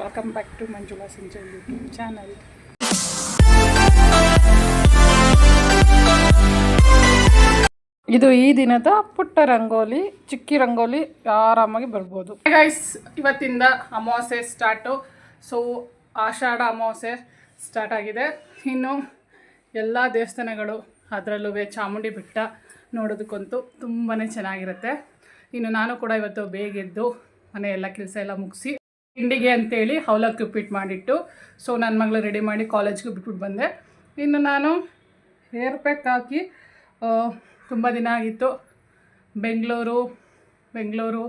Welcome back to Manjula Sanjay YouTube channel ಇದು ಈ ದಿನದ ಪುಟ್ಟ ರಂಗೋಲಿ, ಚಿಕ್ಕಿ ರಂಗೋಲಿ ಆರಾಮಾಗಿ ಬರ್ಬೋದು. ಗೈಸ್ ಇವತ್ತಿಂದ ಅಮಾವಾಸ್ಯೆ ಸ್ಟಾರ್ಟು ಸೊ ಆಷಾಢ ಅಮಾವಾಸ್ಯೆ ಸ್ಟಾರ್ಟ್ ಆಗಿದೆ. ಇನ್ನು ಎಲ್ಲ ದೇವಸ್ಥಾನಗಳು ಅದರಲ್ಲೂ ಚಾಮುಂಡಿ ಬೆಟ್ಟ ನೋಡೋದಕ್ಕಂತೂ ತುಂಬಾ ಚೆನ್ನಾಗಿರುತ್ತೆ. ಇನ್ನು ನಾನು ಕೂಡ ಇವತ್ತು ಬೇಗೆದ್ದು ಮನೆ ಎಲ್ಲ ಕೆಲಸ ಎಲ್ಲ ಮುಗಿಸಿ ತಿಂಡಿಗೆ ಅಂತೇಳಿ ಅವಲಕ್ಕಿ ಉಪ್ಪಿಟ್ಟು ಮಾಡಿಟ್ಟು ಸೊ ನನ್ನ ಮಗಳು ರೆಡಿ ಮಾಡಿ ಕಾಲೇಜ್ಗೆ ಬಿಟ್ಬಿಟ್ಟು ಬಂದೆ. ಇನ್ನು ನಾನು ಹೇರ್ ಪ್ಯಾಕ್ ಹಾಕಿ ತುಂಬ ದಿನ ಆಗಿತ್ತು. ಬೆಂಗಳೂರು ಬೆಂಗಳೂರು,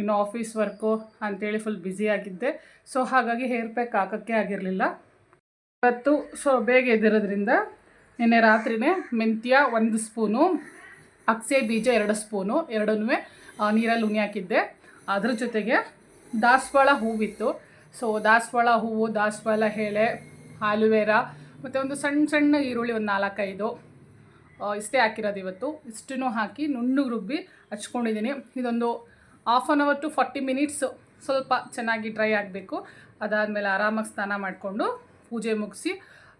ಇನ್ನು ಆಫೀಸ್ ವರ್ಕು ಅಂತೇಳಿ ಫುಲ್ ಬ್ಯುಸಿ ಆಗಿದ್ದೆ. ಸೊ ಹಾಗಾಗಿ ಹೇರ್ ಪ್ಯಾಕ್ ಹಾಕೋಕ್ಕೆ ಆಗಿರಲಿಲ್ಲ. ಇವತ್ತು ಸೊ ಬೇಗ ಎದ್ದಿರೋದ್ರಿಂದ ನಿನ್ನೆ ರಾತ್ರಿನೇ ಮೆಂತ್ಯ ಒಂದು ಸ್ಪೂನು, ಅಕ್ಸೆ ಬೀಜ ಎರಡು ಸ್ಪೂನು, ಎರಡನ್ನೂ ನೀರಲ್ಲಿ ಉಣಿ ಹಾಕಿದ್ದೆ. ಅದ್ರ ಜೊತೆಗೆ ದಾಸವಾಳ ಹೂವಿತ್ತು. ಸೊ ದಾಸವಾಳ ಹೂವು, ದಾಸವಾಳ ಎಲೆ, ಆಲುವೆರಾ, ಮತ್ತು ಒಂದು ಸಣ್ಣ ಸಣ್ಣ ಈರುಳ್ಳಿ ಒಂದು ನಾಲ್ಕೈದು. ಇಷ್ಟೇ ಹಾಕಿರೋದು ಇವತ್ತು. ಇಷ್ಟನ್ನು ಹಾಕಿ ನುಣ್ಣು ರುಬ್ಬಿ ಹಚ್ಕೊಂಡಿದ್ದೀನಿ. ಇದೊಂದು half an hour to forty minutes ಸ್ವಲ್ಪ ಚೆನ್ನಾಗಿ ಡ್ರೈ ಆಗಬೇಕು. ಅದಾದಮೇಲೆ ಆರಾಮಾಗಿ ಸ್ನಾನ ಮಾಡಿಕೊಂಡು ಪೂಜೆ ಮುಗಿಸಿ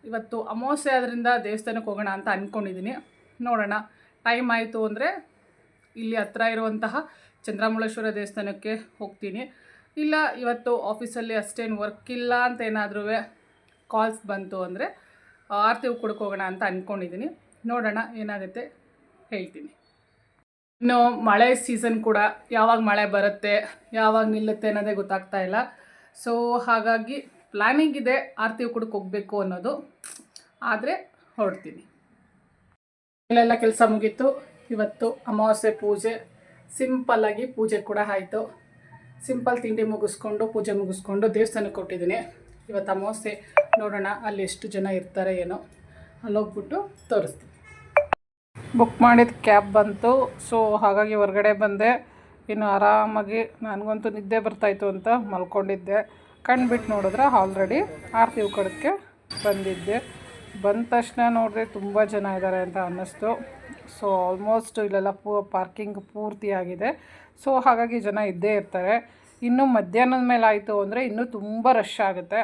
ಇವತ್ತು ಅಮಾವಾಸ್ಯೆ ಆದ್ದರಿಂದ ದೇವಸ್ಥಾನಕ್ಕೆ ಹೋಗೋಣ ಅಂತ ಅಂದ್ಕೊಂಡಿದ್ದೀನಿ ನೋಡೋಣ. ಟೈಮ್ ಆಯಿತು ಅಂದರೆ ಇಲ್ಲಿ ಹತ್ರ ಇರುವಂತಹ ಚಂದ್ರಮುಳೇಶ್ವರ ದೇವಸ್ಥಾನಕ್ಕೆ ಹೋಗ್ತೀನಿ. ಇಲ್ಲ, ಇವತ್ತು ಆಫೀಸಲ್ಲಿ ಅಷ್ಟೇನು ವರ್ಕ್ ಇಲ್ಲ ಅಂತ ಏನಾದರೂ ಕಾಲ್ಸ್ ಬಂತು ಅಂದರೆ ಆರತಿ ಕೂಡಕ್ಕೆ ಹೋಗೋಣ ಅಂತ ಅಂದ್ಕೊಂಡಿದ್ದೀನಿ ನೋಡೋಣ, ಏನಾಗುತ್ತೆ ಹೇಳ್ತೀನಿ. ಇನ್ನು ಮಳೆ ಸೀಸನ್ ಕೂಡ ಯಾವಾಗ ಮಳೆ ಬರುತ್ತೆ, ಯಾವಾಗ ನಿಲ್ಲುತ್ತೆ ಅನ್ನೋದೇ ಗೊತ್ತಾಗ್ತಾ ಇಲ್ಲ. ಸೊ ಹಾಗಾಗಿ ಪ್ಲ್ಯಾನಿಂಗ್ ಇದೆ ಆರತಿ ಕೂಡಕ್ಕೆ ಹೋಗಬೇಕು ಅನ್ನೋದು. ಆದರೆ ಹೊರಡ್ತೀನಿ. ಇಲ್ಲೆಲ್ಲ ಕೆಲಸ ಮುಗೀತು. ಇವತ್ತು ಅಮಾವಾಸ್ಯೆ ಪೂಜೆ ಸಿಂಪಲ್ಲಾಗಿ ಪೂಜೆ ಕೂಡ ಆಯಿತು. ಸಿಂಪಲ್ ತಿಂಡಿ ಮುಗಿಸ್ಕೊಂಡು, ಪೂಜೆ ಮುಗಿಸ್ಕೊಂಡು ದೇವಸ್ಥಾನಕ್ಕೆ ಕೊಟ್ಟಿದ್ದೀನಿ ಇವತ್ತು ಅಮಾವಾಸ್ಯೆ, ನೋಡೋಣ ಅಲ್ಲಿ ಎಷ್ಟು ಜನ ಇರ್ತಾರೆ ಏನೋ. ಅಲ್ಲೋಗ್ಬಿಟ್ಟು ತೋರಿಸ್ತೀನಿ. ಬುಕ್ ಮಾಡಿದ ಕ್ಯಾಬ್ ಬಂತು. ಸೊ ಹಾಗಾಗಿ ಹೊರಗಡೆ ಬಂದೆ. ಇನ್ನು ಆರಾಮಾಗಿ ನನಗಂತೂ ನಿದ್ದೆ ಬರ್ತಾಯಿತ್ತು ಅಂತ ಮಲ್ಕೊಂಡಿದ್ದೆ. ಕಣ್ಬಿಟ್ಟು ನೋಡಿದ್ರೆ ಆಲ್ರೆಡಿ ಆರತಿ ಕಡಕ್ಕೆ ಬಂದಿದ್ದೆ. ಬಂದ ತಕ್ಷಣ ನೋಡಿದ್ರೆ ತುಂಬ ಜನ ಇದ್ದಾರೆ ಅಂತ ಅನ್ನಿಸ್ತು. ಸೊ ಆಲ್ಮೋಸ್ಟ್ ಇಲ್ಲೆಲ್ಲ ಪೂ ಪಾರ್ಕಿಂಗ್ ಪೂರ್ತಿ ಆಗಿದೆ ಸೊ ಹಾಗಾಗಿ ಜನ ಇದ್ದೇ ಇರ್ತಾರೆ. ಇನ್ನು ಮಧ್ಯಾಹ್ನದ ಮೇಲೆ ಆಯಿತು ಅಂದರೆ ಇನ್ನೂ ತುಂಬ ರಶ್ ಆಗುತ್ತೆ.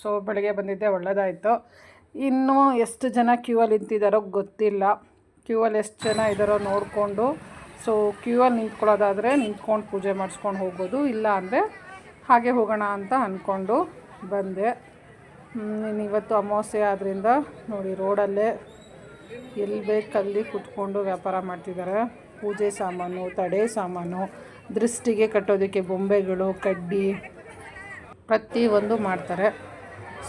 ಸೊ ಬೆಳಗ್ಗೆ ಬಂದಿದ್ದೆ ಒಳ್ಳೆಯದಾಯಿತು ಇನ್ನು ಎಷ್ಟು ಜನ ಕ್ಯೂ ಅಲ್ಲಿ ನಿಂತಿದ್ದಾರೋ ಗೊತ್ತಿಲ್ಲ. ಕ್ಯೂ ಅಲ್ಲಿ ಎಷ್ಟು ಜನ ಇದ್ದಾರೋ ನೋಡಿಕೊಂಡು. ಸೊ ಕ್ಯೂ ಅಲ್ಲಿ ನಿಂತ್ಕೊಳ್ಳೋದಾದರೆ ನಿಂತ್ಕೊಂಡು ಪೂಜೆ ಮಾಡಿಸ್ಕೊಂಡು ಹೋಗೋದು, ಇಲ್ಲ ಅಂದರೆ ಹಾಗೆ ಹೋಗೋಣ ಅಂತ ಅಂದ್ಕೊಂಡು ಬಂದೆ. ಇವತ್ತು ಅಮಾವಾಸ್ಯೆ ಆದ್ದರಿಂದ ನೋಡಿ ರೋಡಲ್ಲೇ ಎಲ್ಲಿ ಬೇಕಲ್ಲಿ ಕುತ್ಕೊಂಡು ವ್ಯಾಪಾರ ಮಾಡ್ತಿದ್ದಾರೆ. ಪೂಜೆ ಸಾಮಾನು, ತಡೆ ಸಾಮಾನು, ದೃಷ್ಟಿಗೆ ಕಟ್ಟೋದಕ್ಕೆ ಬೊಂಬೆಗಳು, ಕಡ್ಡಿ ಪ್ರತಿಯೊಂದು ಮಾಡ್ತಾರೆ.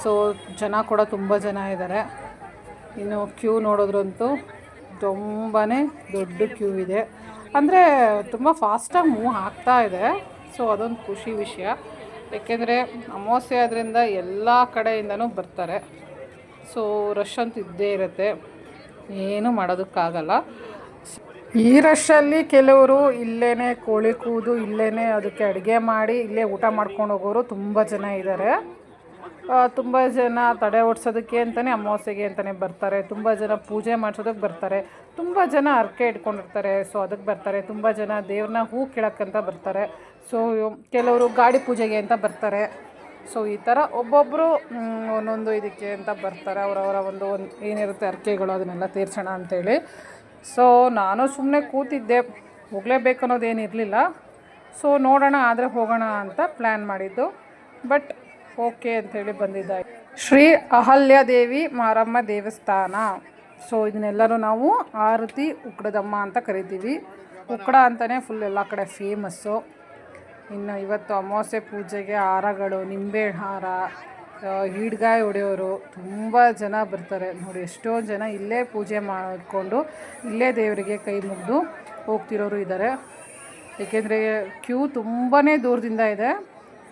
ಸೊ ಜನ ಕೂಡ ತುಂಬ ಜನ ಇದ್ದಾರೆ ಇನ್ನು ಕ್ಯೂ ನೋಡೋದ್ರಂತೂ ತುಂಬಾ ದೊಡ್ಡ ಕ್ಯೂ ಇದೆ. ಅಂದರೆ ತುಂಬ ಫಾಸ್ಟಾಗಿ ಮೂವ್ ಆಗ್ತಾ ಇದೆ. ಸೊ ಅದೊಂದು ಖುಷಿ ವಿಷಯ. ಏಕೆಂದರೆ ಅಮಾವಾಸ್ಯೆ ಆದ್ದರಿಂದ ಎಲ್ಲ ಕಡೆಯಿಂದನೂ ಬರ್ತಾರೆ. ಸೊ ರಶ್ ಅಂತೂ ಇದ್ದೇ ಇರುತ್ತೆ. ಏನೂ ಮಾಡೋದಕ್ಕಾಗಲ್ಲ. ಈ ರಶಲ್ಲಿ ಕೆಲವರು ಇಲ್ಲೇ ಕೋಳಿ ಕೂದು ಇಲ್ಲೇ ಅದಕ್ಕೆ ಅಡುಗೆ ಮಾಡಿ ಇಲ್ಲೇ ಊಟ ಮಾಡ್ಕೊಂಡು ಹೋಗೋರು ತುಂಬ ಜನ ಇದ್ದಾರೆ ತುಂಬ ಜನ ತಡೆ ಓಡಿಸೋದಕ್ಕೆ ಅಂತಲೇ ಅಮಾವಾಸ್ಯೆಗೆ ಅಂತಲೇ ಬರ್ತಾರೆ. ತುಂಬ ಜನ ಪೂಜೆ ಮಾಡಿಸೋದಕ್ಕೆ ಬರ್ತಾರೆ. ತುಂಬ ಜನ ಹರಕೆ ಇಟ್ಕೊಂಡಿರ್ತಾರೆ. ಸೊ ಅದಕ್ಕೆ ಬರ್ತಾರೆ. ತುಂಬ ಜನ ದೇವ್ರನ್ನ ಹೂ ಕೇಳೋಕ್ಕಂತ ಬರ್ತಾರೆ. ಸೊ ಕೆಲವರು ಗಾಡಿ ಪೂಜೆಗೆ ಅಂತ ಬರ್ತಾರೆ. ಸೊ ಈ ಥರ ಒಬ್ಬೊಬ್ಬರು ಒಂದೊಂದು ಇದಕ್ಕೆ ಅಂತ ಬರ್ತಾರೆ. ಅವರವರ ಒಂದು ಒಂದು ಏನಿರುತ್ತೆ ಅರ್ಕೆಗಳು ಅದನ್ನೆಲ್ಲ ತೀರ್ಸೋಣ ಅಂತೇಳಿ. ಸೊ ನಾನು ಸುಮ್ಮನೆ ಕೂತಿದ್ದೆ. ಹೋಗಲೇಬೇಕು ಅನ್ನೋದೇನಿರಲಿಲ್ಲ ಸೊ ನೋಡೋಣ, ಆದರೆ ಹೋಗೋಣ ಅಂತ ಪ್ಲ್ಯಾನ್ ಮಾಡಿದ್ದು. ಬಟ್ ಓಕೆ ಅಂಥೇಳಿ ಬಂದಿದ್ದಾಯ್ತು. ಶ್ರೀ ಅಹಲ್ಯಾದೇವಿ ಮಾರಮ್ಮ ದೇವಸ್ಥಾನ. ಸೊ ಇದನ್ನೆಲ್ಲರೂ ನಾವು ಆರತಿ ಉಕ್ಕಡದಮ್ಮ ಅಂತ ಕರಿತೀವಿ. ಉಕ್ಕಡ ಅಂತಲೇ ಫುಲ್ ಎಲ್ಲ ಕಡೆ ಫೇಮಸ್ಸು ಇನ್ನು ಇವತ್ತು ಅಮಾವಾಸ್ಯೆ ಪೂಜೆಗೆ ಹಾರಗಳು, ನಿಂಬೆ ಹಾರ ಈಡ್ಗಾಯಿ ಹೊಡೆಯೋರು ತುಂಬ ಜನ ಬರ್ತಾರೆ. ನೋಡಿ, ಎಷ್ಟೋ ಜನ ಇಲ್ಲೇ ಪೂಜೆ ಮಾಡಿಕೊಂಡು ಇಲ್ಲೇ ದೇವರಿಗೆ ಕೈ ಮುಗಿದು ಹೋಗ್ತಿರೋರು ಇದ್ದಾರೆ ಏಕೆಂದರೆ ಕ್ಯೂ ತುಂಬಾ ದೂರದಿಂದ ಇದೆ.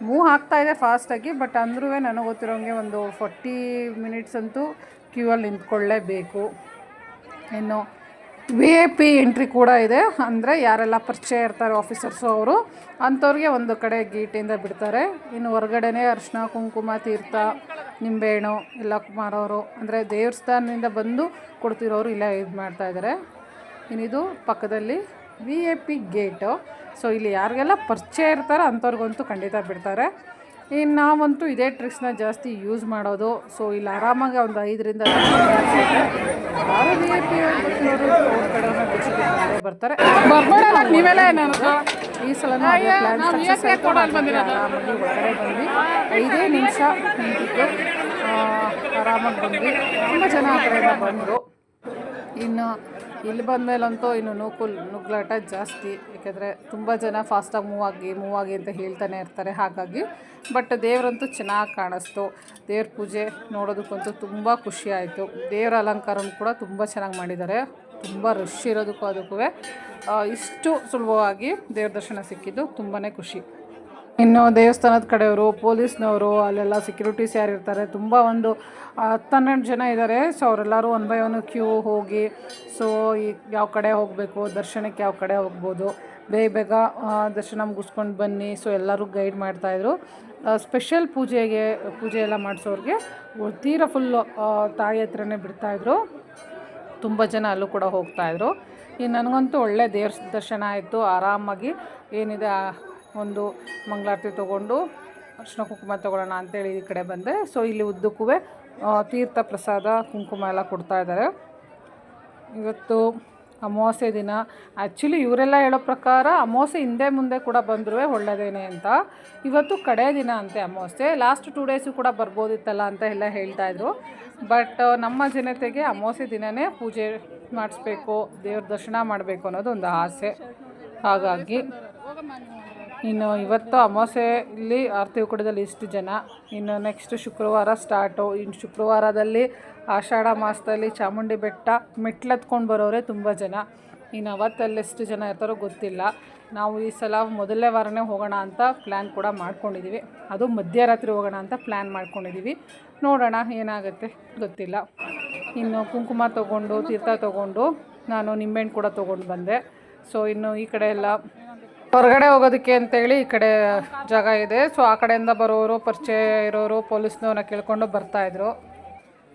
ಮೂವ್ ಆಗ್ತಾ ಇದೆ ಫಾಸ್ಟಾಗಿ ಬಟ್ ಅಂದ್ರೂ ನನಗೆ ಗೊತ್ತಿರೋಂಗೆ ಒಂದು ಫಾರ್ಟಿ ಮಿನಿಟ್ಸ್ ಅಂತೂ ಕ್ಯೂ ಅಲ್ಲಿ ನಿಂತ್ಕೊಳ್ಳೇಬೇಕು. ಇನ್ನು ವಿ ಐ ಪಿ ಎಂಟ್ರಿ ಕೂಡ ಇದೆ. ಅಂದರೆ ಯಾರೆಲ್ಲ ಪರಿಚಯ ಇರ್ತಾರೆ ಆಫೀಸರ್ಸು ಅವರು, ಅಂಥವ್ರಿಗೆ ಒಂದು ಕಡೆ ಗೇಟಿಂದ ಬಿಡ್ತಾರೆ. ಇನ್ನು ಹೊರಗಡೆನೇ ಅರಿಶಿನ, ಕುಂಕುಮ, ತೀರ್ಥ, ನಿಂಬೆಹಣ್ಣು, ಎಲ್ಲ ಮಾರೋರು. ಅಂದರೆ ದೇವಸ್ಥಾನದಿಂದ ಬಂದು ಕೊಡ್ತಿರೋರು ಇಲ್ಲ ಇದು ಮಾಡ್ತಾಯಿದ್ದಾರೆ ಇನ್ನಿದು ಪಕ್ಕದಲ್ಲಿ V I P gate. So ಇಲ್ಲಿ ಯಾರಿಗೆಲ್ಲ ಪರಿಚಯ ಇರ್ತಾರೋ ಅಂಥವ್ರಿಗಂತೂ ಖಂಡಿತ ಬಿಡ್ತಾರೆ. ಇನ್ನು ನಾವಂತೂ ಇದೇ ಟ್ರಿಕ್ಸ್ನ ಜಾಸ್ತಿ ಯೂಸ್ ಮಾಡೋದು. ಸೊ ಇಲ್ಲಿ ಆರಾಮಾಗಿ ಒಂದು ಐದರಿಂದ ಯಾರು ವಿ ಐ ಪಿ ಕಡೆ ಬರ್ತಾರೆ. ನೀವೆಲ್ಲ ಏನಾದ್ರು ಈ ಸಲ ಬಂದ್ವಿ. ಐದೇ ನಿಮಿಷ ನಿಂತಿದ್ದು. ಆರಾಮಾಗಿ ಬಂದ್ವಿ. ತುಂಬ ಜನ ಆ ಕಡೆಯಿಂದ ಬಂದರು. ಇನ್ನು ಇಲ್ಲಿ ಬಂದಮೇಲಂತೂ ಇನ್ನು ನೂಕುಲ್ ನುಗ್ಲಾಟ ಜಾಸ್ತಿ, ಯಾಕೆಂದರೆ ತುಂಬ ಜನ ಫಾಸ್ಟಾಗಿ ಮೂವ್ ಆಗಿ ಮೂವ್ ಆಗಿ ಅಂತ ಹೇಳ್ತಾನೆ ಇರ್ತಾರೆ ಹಾಗಾಗಿ. ಬಟ್ ದೇವರಂತೂ ಚೆನ್ನಾಗಿ ಕಾಣಿಸ್ತು. ದೇವ್ರ ಪೂಜೆ ನೋಡೋದಕ್ಕಂತೂ ತುಂಬ ಖುಷಿ ಆಯಿತು. ದೇವರ ಅಲಂಕಾರನೂ ಕೂಡ ತುಂಬ ಚೆನ್ನಾಗಿ ಮಾಡಿದ್ದಾರೆ. ತುಂಬ ರಶ್ ಇರೋದಕ್ಕೂ ಅದಕ್ಕೂ ಇಷ್ಟು ಸುಲಭವಾಗಿ ದೇವ್ರ ದರ್ಶನ ಸಿಕ್ಕಿದ್ದು ತುಂಬಾ ಖುಷಿ. ಇನ್ನು ದೇವಸ್ಥಾನದ ಕಡೆಯವರು, ಪೊಲೀಸ್ನವರು, ಅಲ್ಲೆಲ್ಲ ಸೆಕ್ಯೂರಿಟೀಸ್ ಯಾರು ಇರ್ತಾರೆ, ತುಂಬ ಒಂದು ಹತ್ತು ಹನ್ನೆರಡು ಜನ ಇದ್ದಾರೆ ಸೊ ಅವರೆಲ್ಲರೂ ಒನ್ ಬೈ ಒನ್ ಕ್ಯೂ ಹೋಗಿ ಸೊ ಈ ಯಾವ ಕಡೆ ಹೋಗಬೇಕು, ದರ್ಶನಕ್ಕೆ ಯಾವ ಕಡೆ ಹೋಗ್ಬೋದು, ಬೇಗ ಬೇಗ ದರ್ಶನ ಮುಗಿಸ್ಕೊಂಡು ಬನ್ನಿ. ಸೊ ಎಲ್ಲರೂ ಗೈಡ್ ಮಾಡ್ತಾಯಿದ್ರು ಸ್ಪೆಷಲ್ ಪೂಜೆಗೆ, ಪೂಜೆ ಎಲ್ಲ ಮಾಡಿಸೋರಿಗೆ ತೀರ ಫುಲ್ಲು ತಾಯಿ ಹತ್ರನೇ ಬಿಡ್ತಾಯಿದ್ರು ತುಂಬ ಜನ ಅಲ್ಲೂ ಕೂಡ ಹೋಗ್ತಾಯಿದ್ರು ಈ, ನನಗಂತೂ ಒಳ್ಳೆ ದೇವ್ರ ದರ್ಶನ ಆಯಿತು. ಆರಾಮಾಗಿ ಏನಿದೆ ಒಂದು ಮಂಗಳಾರತಿ ತೊಗೊಂಡು ಅರ್ಶಿನ ಕುಂಕುಮ ತೊಗೊಳ್ಳೋಣ ಅಂತೇಳಿ ಈ ಕಡೆ ಬಂದೆ. ಸೊ ಇಲ್ಲಿ ಉದ್ದಕ್ಕೂ ತೀರ್ಥ ಪ್ರಸಾದ ಕುಂಕುಮ ಎಲ್ಲ ಕೊಡ್ತಾ ಇದ್ದಾರೆ. ಇವತ್ತು ಅಮಾವಾಸ್ಯೆ ದಿನ. ಆ್ಯಕ್ಚುಲಿ ಇವರೆಲ್ಲ ಹೇಳೋ ಪ್ರಕಾರ ಅಮಾವಾಸ್ಯೆ ಹಿಂದೆ ಮುಂದೆ ಕೂಡ ಬಂದರೂ ಒಳ್ಳೆಯದೇನೆ ಅಂತ. ಇವತ್ತು ಕಡೆ ದಿನ ಅಂತೆ ಅಮಾವಾಸ್ಯೆ. ಲಾಸ್ಟ್ ಟೂ ಡೇಸು ಕೂಡ ಬರ್ಬೋದಿತ್ತಲ್ಲ ಅಂತ ಎಲ್ಲ ಹೇಳ್ತಾಯಿದ್ರು ಬಟ್ ನಮ್ಮ ಜನತೆಗೆ ಅಮಾವಾಸ್ಯೆ ದಿನವೇ ಪೂಜೆ ಮಾಡಿಸ್ಬೇಕು, ದೇವ್ರ ದರ್ಶನ ಮಾಡಬೇಕು ಅನ್ನೋದು ಒಂದು ಆಸೆ. ಹಾಗಾಗಿ ಇನ್ನು ಇವತ್ತು ಅಮಾವಾಸ್ಯೆಯಲ್ಲಿ ಆರತಿ ಉಕ್ಕಡದಲ್ಲಿ ಇಷ್ಟು ಜನ. ಇನ್ನು ನೆಕ್ಸ್ಟ್ ಶುಕ್ರವಾರ ಸ್ಟಾರ್ಟು ಇನ್ನು ಶುಕ್ರವಾರದಲ್ಲಿ ಆಷಾಢ ಮಾಸದಲ್ಲಿ ಚಾಮುಂಡಿ ಬೆಟ್ಟ ಮೆಟ್ಲತ್ಕೊಂಡು ಬರೋರೆ ತುಂಬ ಜನ. ಇನ್ನು ಅವತ್ತಲ್ಲಿ ಎಷ್ಟು ಜನ ಇರ್ತಾರೋ ಗೊತ್ತಿಲ್ಲ. ನಾವು ಈ ಸಲ ಮೊದಲನೇ ವಾರನೇ ಹೋಗೋಣ ಅಂತ ಪ್ಲ್ಯಾನ್ ಕೂಡ ಮಾಡ್ಕೊಂಡಿದ್ದೀವಿ ಅದು ಮಧ್ಯರಾತ್ರಿ ಹೋಗೋಣ ಅಂತ ಪ್ಲ್ಯಾನ್ ಮಾಡ್ಕೊಂಡಿದ್ದೀವಿ ನೋಡೋಣ ಏನಾಗುತ್ತೆ ಗೊತ್ತಿಲ್ಲ. ಇನ್ನು ಕುಂಕುಮ ತೊಗೊಂಡು, ತೀರ್ಥ ತೊಗೊಂಡು ನಾನು ನಿಂಬೆಹಣ್ಣು ಕೂಡ ತೊಗೊಂಡು ಬಂದೆ. ಸೊ ಇನ್ನು ಈ ಕಡೆ ಎಲ್ಲ ಹೊರಗಡೆ ಹೋಗೋದಕ್ಕೆ ಅಂತೇಳಿ ಈ ಕಡೆ ಜಾಗ ಇದೆ. ಸೊ ಆ ಕಡೆಯಿಂದ ಬರೋರು, ಪರಿಚಯ ಇರೋರು, ಪೊಲೀಸ್ನವ್ರನ್ನ ಕೇಳ್ಕೊಂಡು ಬರ್ತಾಯಿದ್ರು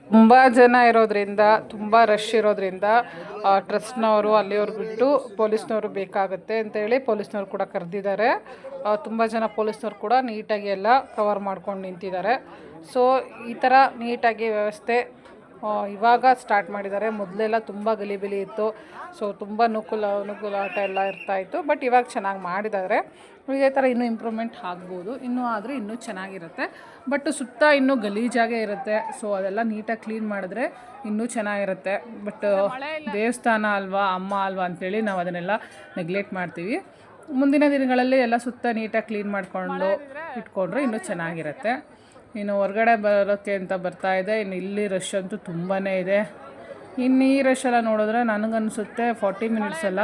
ತುಂಬ ಜನ ಇರೋದ್ರಿಂದ, ತುಂಬ ರಶ್ ಇರೋದ್ರಿಂದ ಟ್ರಸ್ಟ್ನವರು ಅಲ್ಲಿಯವ್ರು ಬಿಟ್ಟು ಪೊಲೀಸ್ನವರು ಬೇಕಾಗುತ್ತೆ ಅಂತೇಳಿ ಪೊಲೀಸ್ನವ್ರು ಕೂಡ ಕರೆದಿದ್ದಾರೆ. ತುಂಬ ಜನ ಪೊಲೀಸ್ನವ್ರು ಕೂಡ ನೀಟಾಗಿ ಎಲ್ಲ ಕವರ್ ಮಾಡ್ಕೊಂಡು ನಿಂತಿದ್ದಾರೆ. ಸೊ ಈ ಥರ ನೀಟಾಗಿ ವ್ಯವಸ್ಥೆ ಇವಾಗ ಸ್ಟಾರ್ಟ್ ಮಾಡಿದ್ದಾರೆ. ಮೊದಲೆಲ್ಲ ತುಂಬ ಗಲಿಬಿಲಿ ಇತ್ತು. ಸೊ ತುಂಬ ಅನುಕೂಲ ನುಗ್ಗುಲಾಟ ಎಲ್ಲ ಇರ್ತಾಯಿತ್ತು ಬಟ್ ಇವಾಗ ಚೆನ್ನಾಗಿ ಮಾಡಿದ್ದಾರೆ. ಇದೇ ಥರ ಇನ್ನೂ ಇಂಪ್ರೂವ್ಮೆಂಟ್ ಆಗ್ಬೋದು. ಇನ್ನೂ ಆದರೂ ಇನ್ನೂ ಚೆನ್ನಾಗಿರುತ್ತೆ. ಬಟ್ ಸುತ್ತ ಇನ್ನೂ ಗಲೀಜಾಗೇ ಇರುತ್ತೆ. ಸೊ ಅದೆಲ್ಲ ನೀಟಾಗಿ ಕ್ಲೀನ್ ಮಾಡಿದ್ರೆ ಇನ್ನೂ ಚೆನ್ನಾಗಿರುತ್ತೆ. ಬಟ್ ದೇವಸ್ಥಾನ ಅಲ್ವಾ ಅಮ್ಮ ಅಲ್ವಾ ಅಂಥೇಳಿ ನಾವು ಅದನ್ನೆಲ್ಲ ನೆಗ್ಲೆಕ್ಟ್ ಮಾಡ್ತೀವಿ. ಮುಂದಿನ ದಿನಗಳಲ್ಲಿ ಎಲ್ಲ ಸುತ್ತ ನೀಟಾಗಿ ಕ್ಲೀನ್ ಮಾಡಿಕೊಂಡು ಇಟ್ಕೊಂಡ್ರೆ ಇನ್ನೂ ಚೆನ್ನಾಗಿರುತ್ತೆ. ಇನ್ನು ಹೊರಗಡೆ ಬರೋಕ್ಕೆ ಅಂತ ಬರ್ತಾ ಇದೆ. ಇನ್ನು ಇಲ್ಲಿ ರಶ್ ಅಂತೂ ತುಂಬಾ ಇದೆ. ಇನ್ನು ಈ ರಶ್ ಎಲ್ಲ ನೋಡಿದ್ರೆ ನನಗನ್ಸುತ್ತೆ ಫಾರ್ಟಿ ಮಿನಿಟ್ಸ್ ಎಲ್ಲ